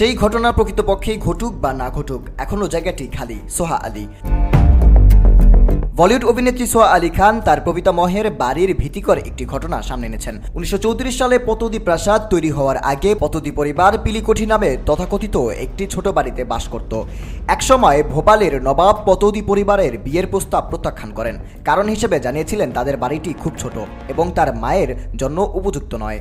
সেই ঘটনা প্রকৃতপক্ষেই ঘটুক বা না ঘটুক এখনও জায়গাটি খালি, সোহা আলী। বলিউড অভিনেত্রী সোয়া আলী খান তার কবিতা মহের বাড়ির ভীতিকর একটি ঘটনা সামনে এনেছেন। উনিশশো চৌত্রিশ সালে পতৌদি প্রাসাদ তৈরি হওয়ার আগে পতৌদি পরিবার পিলিকোঠি নামে তথাকথিত একটি ছোট বাড়িতে বাস করত। একসময় ভোপালের নবাব পতদি পরিবারের বিয়ের প্রস্তাব প্রত্যাখ্যান করেন। কারণ হিসেবে জানিয়েছিলেন তাদের বাড়িটি খুব ছোট এবং তার মায়ের জন্য উপযুক্ত নয়।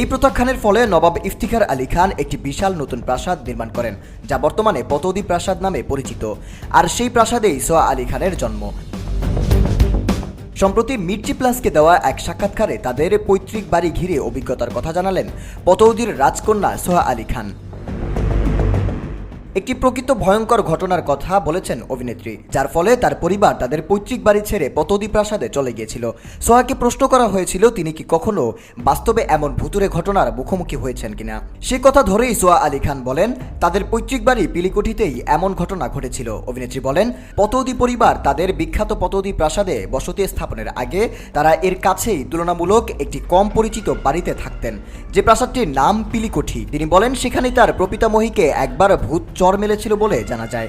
এই প্রত্যাখ্যানের ফলে নবাব ইফতিখার আলী খান একটি বিশাল নতুন প্রাসাদ নির্মাণ করেন, যা বর্তমানে পতৌদি প্রাসাদ নামে পরিচিত। আর সেই প্রাসাদেই সোয়া আলী খানের জন্ম। সম্প্রতি মির্চি প্লাসকে দেওয়া এক সাক্ষাৎকারে তাদের পৈতৃক বাড়ি ঘিরে অভিজ্ঞতার কথা জানালেন পতৌদির রাজকন্যা সোহা আলী খান। একটি প্রকৃত ভয়ঙ্কর ঘটনার কথা বলেছেন অভিনেত্রী, যার ফলে তার পরিবার তাদের পৈতৃক বাড়ি ছেড়ে পতৌদি প্রাসাদে চলে গিয়েছিল। সোহাকে প্রশ্ন করা হয়েছিল, তিনি কি কখনো বাস্তবে এমন ভুতুরে ঘটনার মুখোমুখি হয়েছেন কিনা? সে কথা ধরেই সোয়া আলী খান বলেন, তাদের পৈতৃক বাড়ি পিলিকোঠিতেই এমন ঘটনা ঘটেছিল। অভিনেত্রী বলেন, পতৌদি পরিবার তাদের বিখ্যাত পতৌদি প্রাসাদে বসতি স্থাপনের আগে তারা এর কাছেই তুলনামূলক একটি কম পরিচিত বাড়িতে থাকতেন। যে প্রাসাদটির নাম পিলিকোঠি, তিনি বলেন সেখানে তার প্রপিতামহীকে একবার ভূত চর মেলেছিল বলে জানা যায়।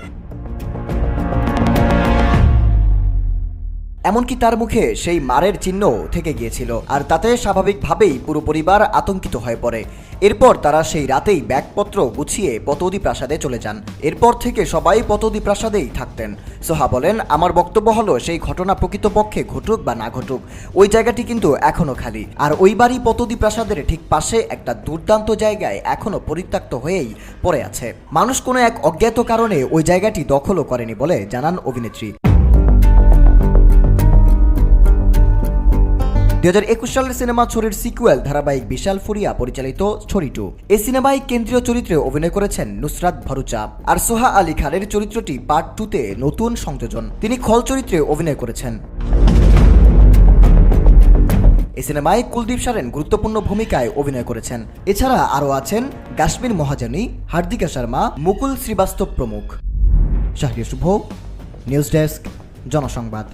এমনকি তার মুখে সেই মারের চিহ্ন থেকে গিয়েছিল, আর তাতে স্বাভাবিকভাবেই পুরো পরিবার আতঙ্কিত হয়ে পড়ে। এরপর তারা সেই রাতেই ব্যাগপত্র গুছিয়ে পতৌদি প্রাসাদে চলে যান। এরপর থেকে সবাই পতৌদি প্রাসাদেই থাকতেন। সোহা বলেন, আমার বক্তব্য হলো, সেই ঘটনা প্রকৃতপক্ষে ঘটুক বা না ঘটুক, ওই জায়গাটি কিন্তু এখনও খালি। আর ওই বাড়ি পতৌদি প্রাসাদের ঠিক পাশে একটা দুর্দান্ত জায়গায় এখনও পরিত্যক্ত হয়েই পড়ে আছে। মানুষ কোনো এক অজ্ঞাত কারণে ওই জায়গাটি দখলও করেনি বলে জানান অভিনেত্রী। দুই হাজার একুশ সালের সিনেমা ছড়ির সিকুয়েল ধারাবাহিক বিশাল ফুরিয়া পরিচালিত ছড়ি টু এই সিনেমায় কেন্দ্রীয় চরিত্রে অভিনয় করেছেন নুসরাত ভরুচা আর সোহা আলী খানের চরিত্রটি পার্ট টুতে নতুন সংযোজন। তিনি খল চরিত্রে অভিনয় করেছেন। এই সিনেমায় কুলদীপ সারেন গুরুত্বপূর্ণ ভূমিকায় অভিনয় করেছেন। এছাড়া আরও আছেন কাশ্মীর মহাজানী, হার্দিকা শর্মা, মুকুল শ্রীবাস্তব প্রমুখ। Shubho, news desk, Janasangbad.